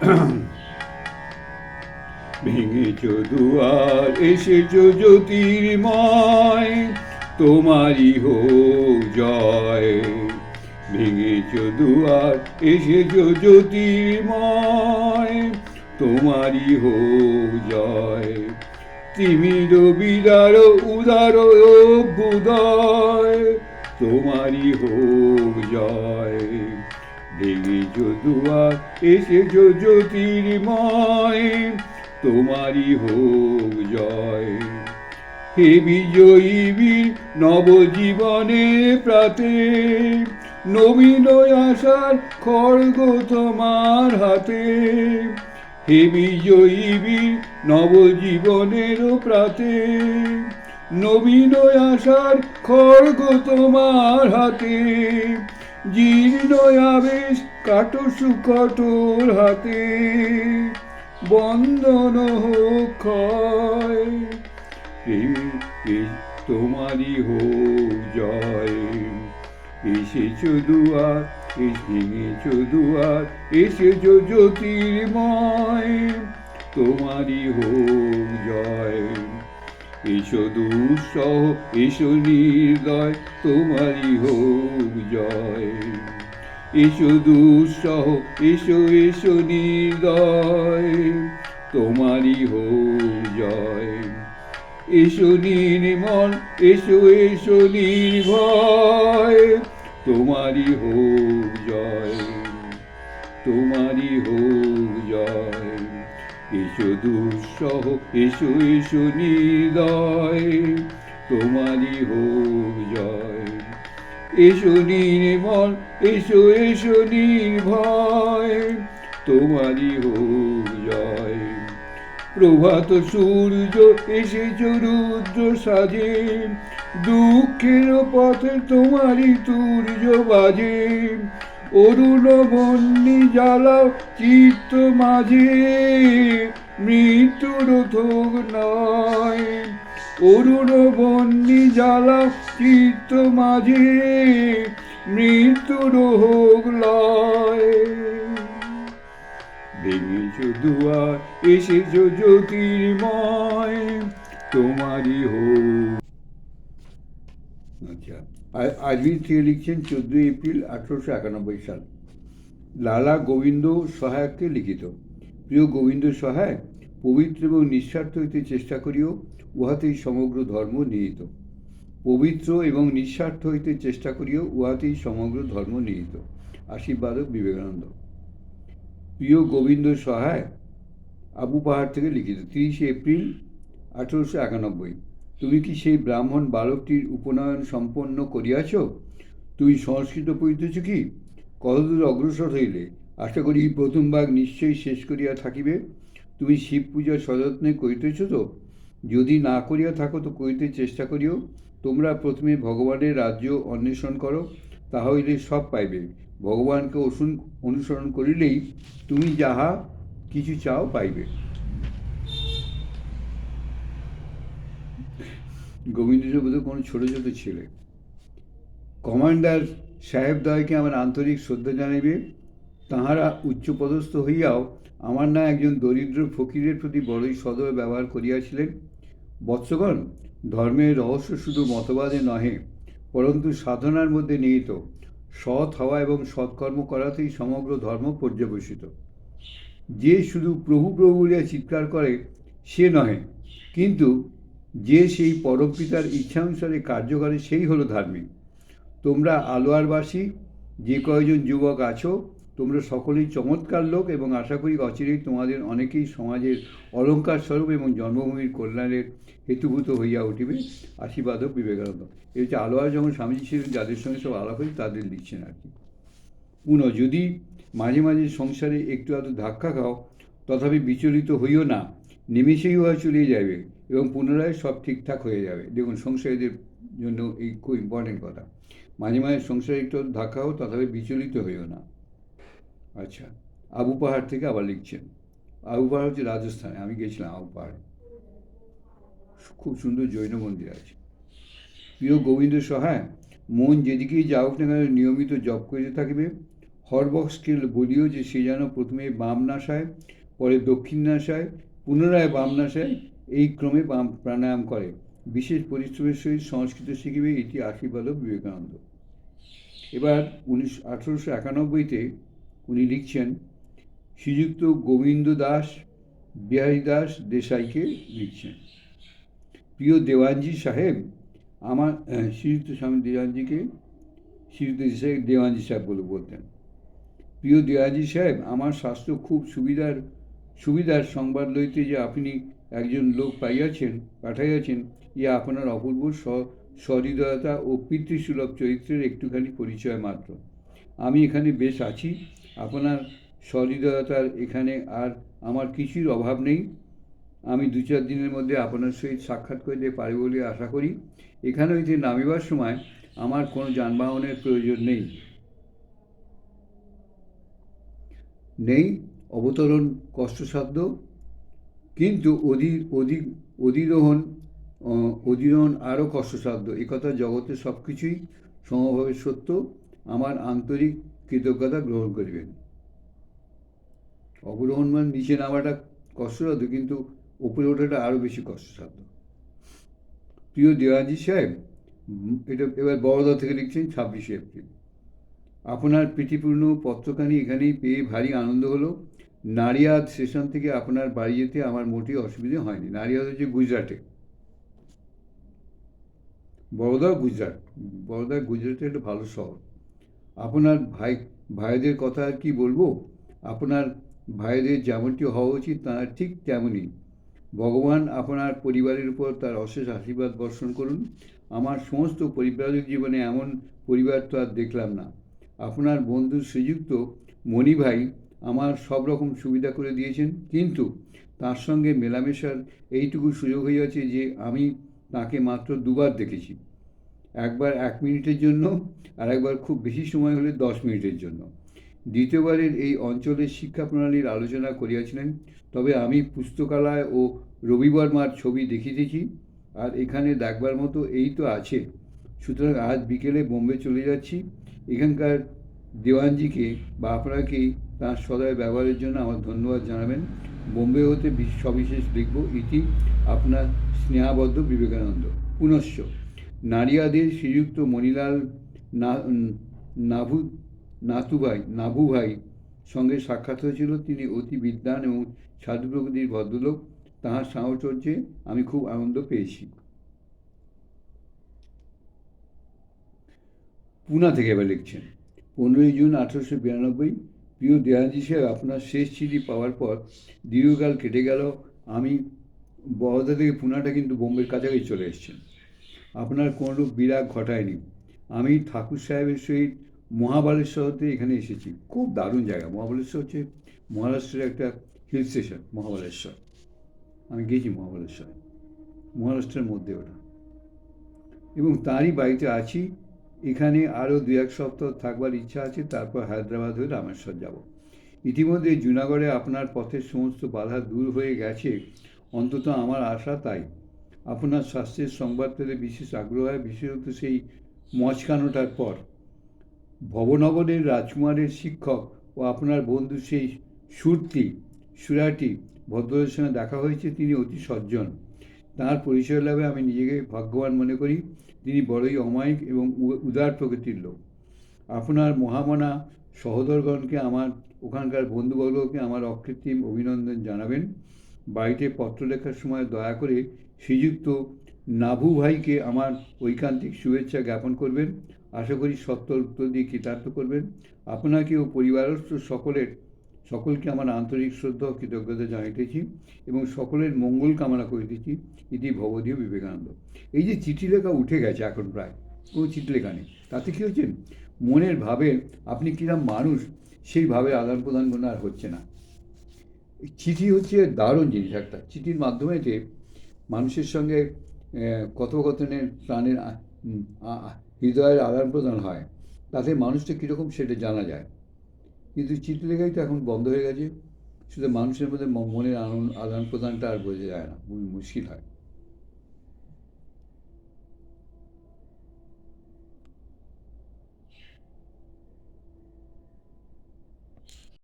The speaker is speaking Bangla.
ভেঙেছ দুয়ার, এসেছ জ্যোতির্ময়, তোমারই হোক জয়। ভেঙেছ দুয়ার, এসেছ জ্যোতির্ময়, তোমারই হোক জয়। তিমির বিদার, উদার অভ্যুদয় তোমারই হোক জয়। ভেঙেছ দুয়ার এসেছ জ্যোতির্ময়, তোমারই হোক জয়। হে বিজয়ী বীর, নবজীবনে প্রাতে, নবীন আশার খড়গ তোমার হাতে। হে বিজয়ী বীর, নবজীবনের প্রাতে, নবীন আশার খড়গ তোমার হাতে। জীর্ণ আবেশ কাটো সুকটোর হাতে, বন্দন হোক ক্ষয়। তোমারই হোক জয়। এসেছ দুয়ার ভেঙেছ দুয়ার, এসেছ জ্যোতির্ময়, তোমারই হোক জয়। এসো দুঃসহ, এসো নির্দয় তোমারই হোক জয়। এসো দুঃসহ, এসো এসো নির্দয়, তোমারই হোক জয়। এসো নির্মল, এসো এসো নির্ভয়, তোমারই হোক জয়, তোমারই হোক জয়। এসো দুঃসহ, এসো এসো নির্দয় তোমারই হোক জয়। এসো নির্মল, এসো এসো নির্ভয়, তোমারই হোক জয়। প্রভাত সূর্য এসেছ, রুদ্র সাজে, দুঃখের পথে তোমারই তুর্য বাজে। অরুণ বন্যি জ্বালাও চিত্ত মাঝে, মৃত্যুর থোক নয়। অরুণ বন্যি জ্বালাও চিত্ত মাঝে, মৃত্যুর হোক লয় ভেঙেছ দুয়ার, এসেছ জ্যোতির্ময়, তোমারই হোক আ- আজমির থেকে লিখছেন চোদ্দোই এপ্রিল আঠেরোশো একানব্বই সাল। লালা গোবিন্দ সহায়ককে লিখিত। প্রিয় গোবিন্দ সহায় পবিত্র এবং নিঃস্বার্থ হইতে চেষ্টা করিও, উহাতেই সমগ্র ধর্ম নিহিত। পবিত্র এবং নিঃস্বার্থ হইতে চেষ্টা করিও, উহাতেই সমগ্র ধর্ম নিহিত। আশীর্বাদক বিবেকানন্দ। প্রিয় গোবিন্দ সহায় আবু পাহাড় থেকে লিখিত। তিরিশে এপ্রিল আঠেরোশো একানব্বই। তুমি কি সেই ব্রাহ্মণ বালকটির উপনয়ন সম্পন্ন করিয়াছ? তুমি সংস্কৃত পড়িতেছ কি? কতদূর অগ্রসর হইলে? আশা করি প্রথম ভাগ নিশ্চয়ই শেষ করিয়া থাকিবে। তুমি শিব পূজা সযত্নে করিতেছ তো? যদি না করিয়া থাকো তো করিতে চেষ্টা করিও। তোমরা প্রথমে ভগবানের রাজ্য অন্বেষণ করো তাহা হইলে সব পাইবে। ভগবানকে অনুসরণ করিলেই তুমি যাহা কিছু চাও পাইবে। গোবিন্দের বোধ কোনো ছোটো ছোটো ছেলে। কমান্ডার সাহেবদয়কে আমার আন্তরিক শ্রদ্ধা জানাইবে। তাহারা উচ্চপদস্থ হইয়াও আমার না একজন দরিদ্র ফকিরের প্রতি বড়ই সদয় ব্যবহার করিয়াছিলেন। বৎসগণ, ধর্মের রহস্য শুধু মতবাদে নহে, পরন্তু সাধনার মধ্যে নিহিত। সৎ হওয়া এবং সৎকর্ম করাতেই সমগ্র ধর্ম পর্যবেসিত। যে শুধু প্রভু প্রভু বলিয়া চিৎকার করে, সে নহে, কিন্তু যে সেই পরমপিতার ইচ্ছানুসারে কার্য করে, সেই হলো ধার্মিক। তোমরা আলোয়ারবাসী, যে কয়জন যুবক আছো, তোমরা সকলেই চমৎকার লোক এবং আশা করি অচিরেই তোমাদের অনেকেই সমাজের অলঙ্কার স্বরূপ এবং জন্মভূমির কল্যাণের হেতুভূত হইয়া উঠিবে। আশীর্বাদক বিবেকানন্দ। এই হচ্ছে আলোয়ার যখন স্বামীজি ছিলেন, যাদের সঙ্গে সব আলাপ হয় তাদের লিখছেন আর কি। পুনঃ যদি মাঝে মাঝে সংসারে একটু আধটু ধাক্কা খাও, তথাপি বিচলিত হইও না, নিমেষেই উহা চলিয়ে যাবে এবং পুনরায় সব ঠিকঠাক হয়ে যাবে। দেখুন সংসারীদের জন্য এই খুব ইম্পর্টেন্ট কথা। মাঝে মাঝে সংসারে একটু ধাক্কা হোক তথাপি বিচলিত হইও না। আচ্ছা আবু পাহাড় থেকে আবার লিখছেন। আবু পাহাড় হচ্ছে রাজস্থানে, আমি গেছিলাম আবু পাহাড়ে। খুব সুন্দর জৈন মন্দির আছে। প্রিয় গোবিন্দ সহায় মন যেদিকেই যাওক না কেন নিয়মিত জপ করিতে থাকিবে। হরবক্সকে বলিও যে সে যেন প্রথমে বাম নাসায় পরে দক্ষিণ নাসায় পুনরায় বাম নাসায় এই ক্রমে প্রাণায়াম করে। বিশেষ পরিশ্রমের সহিত সংস্কৃত শিখিবে, এটি আশীর্বাদ বিবেকানন্দ। এবার উনিশ আঠেরোশো একানব্বইতে উনি লিখছেন, শ্রীযুক্ত গোবিন্দ দাস, বিহারী দাস দেশাইকে লিখছেন। প্রিয় দেওয়ানজি সাহেব, আমার শ্রীযুক্ত স্বামী দেওয়ানজিকে শ্রীযুক্ত দেশাই দেওয়ানজি সাহেব বলে বলতেন। প্রিয় দেওয়ানজি সাহেব, আমার স্বাস্থ্য খুব সুবিধার সুবিধার সংবাদ লইতে যে আপনি একজন লোক পাইয়াছেন, পাঠাইয়াছেন ইয়া আপনার অপূর্ব সহৃদয়তা ও পিতৃসুলভ চরিত্রের একটুখানি পরিচয় মাত্র। আমি এখানে বেশ আছি, আপনার সহৃদয়তার এখানে আর আমার কিছুর অভাব নেই। আমি দু চার দিনের মধ্যে আপনার সহিত সাক্ষাৎ করিতে পারি বলে আশা করি। এখানে হইতে নামিবার সময় আমার কোনো যানবাহনের প্রয়োজন নেই। নেই, অবতরণ কষ্টসাধ্য কিন্তু অধি অধিক অধিরোহণ অধিরোহণ আরও কষ্টসাধ্য। একথা জগতে সব কিছুই সমভাবে সত্য। আমার আন্তরিক কৃতজ্ঞতা গ্রহণ করিবেন। অবরোহণ মানে নিচে নামাটা কষ্টসাধ্য, কিন্তু উপরে ওঠাটা আরও বেশি কষ্টসাধ্য। প্রিয় দেওয়াজি সাহেব এটা এবার বড়দা থেকে লিখছেন ছাব্বিশে এপ্রিল। আপনার প্রীতিপূর্ণ পত্রখানি এখানেই পেয়ে ভারী আনন্দ হলো। নারিয়াদ স্টেশন থেকে আপনার বাড়ি যেতে আমার মোটেই অসুবিধে হয়নি। নারিয়াদ হচ্ছে গুজরাটে। বড়োদা গুজরাট। বড়োদা গুজরাটে একটা ভালো শহর। আপনার ভাই, ভাইদের কথা আর কি বলব? আপনার ভাইদের যেমনটি হওয়া উচিত, তার ঠিক তেমনই। ভগবান আপনার পরিবারের উপর তার অশেষ আশীর্বাদ বর্ষণ করুন। আমার সমস্ত পরিবারিক জীবনে এমন পরিবার তো আর দেখলাম না। আপনার বন্ধু শ্রীযুক্ত মণি ভাই আমার সব রকম সুবিধা করে দিয়েছেন। কিন্তু তার সঙ্গে মেলামেশার এইটুকু সুযোগ হইয়াছে যে আমি তাকে মাত্র দুবার দেখেছি। একবার এক মিনিটের জন্য আর একবার খুব বেশি সময় হলে দশ মিনিটের জন্য। দ্বিতীয়বারের এই অঞ্চলের শিক্ষা প্রণালীর আলোচনা করিয়াছিলেন, তবে আমি পুস্তকালয় ও রবিবার মার ছবি দেখিতেছি আর এখানে দেখবার মতো এই তো আছে। সুতরাং আজ বিকেলে বোম্বে চলে যাচ্ছি। এখানকার দেওয়ানজিকে বা আপনাকেই তার সদয় ব্যবহারের জন্য আমার ধন্যবাদ জানাবেন। বোম্বে হতে বিশ- সবিশেষ লিখব ইতি আপনার স্নেহাবদ্ধ বিবেকানন্দ। পুনশ্চ, নারিয়াদের শ্রীযুক্ত মণিলাল নাভু নাতুভাই নাভুভাই সঙ্গে সাক্ষাৎ হয়েছিল। তিনি অতি বিদ্বান এবং সাধু প্রকৃতির ভদ্রলোক। তাহার সাহচর্যে আমি খুব আনন্দ পেয়েছি। পুনা থেকে এবার লিখছেন। পনেরোই জুন আঠারোশো বিরানব্বই প্রিয় দেহাজি সাহেব আপনার শেষ চিঠি পাওয়ার পর দীর্ঘকাল কেটে গেল। আমি বহদা থেকে পুনাটা কিন্তু বোম্বের কাছাকাছি চলে এসেছেন। আপনার কোনো বিরাগ ঘটায়নি। আমি ঠাকুর সাহেবের সহিত মহাবালেশ্বর হতে এখানে এসেছি। খুব দারুণ জায়গা। মহাবালেশ্বর হচ্ছে মহারাষ্ট্রের একটা হিল স্টেশন মহাবালেশ্বর। আমি গেছি মহাবালেশ্বরে। মহারাষ্ট্রের মধ্যে ওটা। এবং তারই বাড়িতে আছি এখানে আরও দু এক সপ্তাহ থাকবার ইচ্ছা আছে, তারপর হায়দ্রাবাদ হয়ে রামেশ্বর যাব। ইতিমধ্যে জুনাগড়ে আপনার পথের সমস্ত বাধা দূর হয়ে গেছে, অন্তত আমার আশা তাই। আপনার স্বাস্থ্যের সংবাদ পেলে বিশেষ আগ্রহ হয়, বিশেষত সেই মচকানোটার পর। ভবনগরের রাজকুমারের শিক্ষক ও আপনার বন্ধু সেই সুরতি, সুরাটি ভদ্রদের সঙ্গে দেখা হয়েছে, তিনি অতি সজ্জন। তাঁর পরিচয় লাভে আমি নিজেকে ভাগ্যবান মনে করি। তিনি বড়ই অমায়িক এবং উদার প্রকৃতির লোক। আপনার মহামনা সহোদরগণকে, আমার ওখানকার বন্ধুবর্গকে আমার অকৃত্রিম অভিনন্দন জানাবেন। বাড়িতে পত্র লেখার সময় দয়া করে শ্রীযুক্ত নাভু ভাইকে আমার ঐকান্তিক শুভেচ্ছা জ্ঞাপন করবেন। আশা করি সত্তর উত্তর দিয়ে কৃতার্থ করবেন। আপনাকে ও পরিবারস্থ সকলের সকলকে আমার আন্তরিক শ্রদ্ধা ও কৃতজ্ঞতা জানাইতেছি এবং সকলের মঙ্গল কামনা করিতেছি। ইতি ভবদীয় বিবেকানন্দ। এই যে চিঠি লেখা উঠে গেছে এখন প্রায়, কোনো চিঠি লেখা নেই। তাতে কী হচ্ছে মনের ভাবে আপনি কীরকম মানুষ, সেই ভাবে আদান প্রদান কোনো আর হচ্ছে না। চিঠি হচ্ছে দারুণ জিনিস একটা। চিঠির মাধ্যমে যে মানুষের সঙ্গে কথোপকথনের প্রাণের হৃদয়ের আদান প্রদান হয়, তাতে মানুষটা কীরকম সেটা জানা যায়। কিন্তু চিত্রলেখাই তো এখন বন্ধ হয়ে গেছে। শুধু মানুষের মধ্যে মনের আদান প্রদানটা আর বোঝা যায় না। খুবই মুশকিল হয়।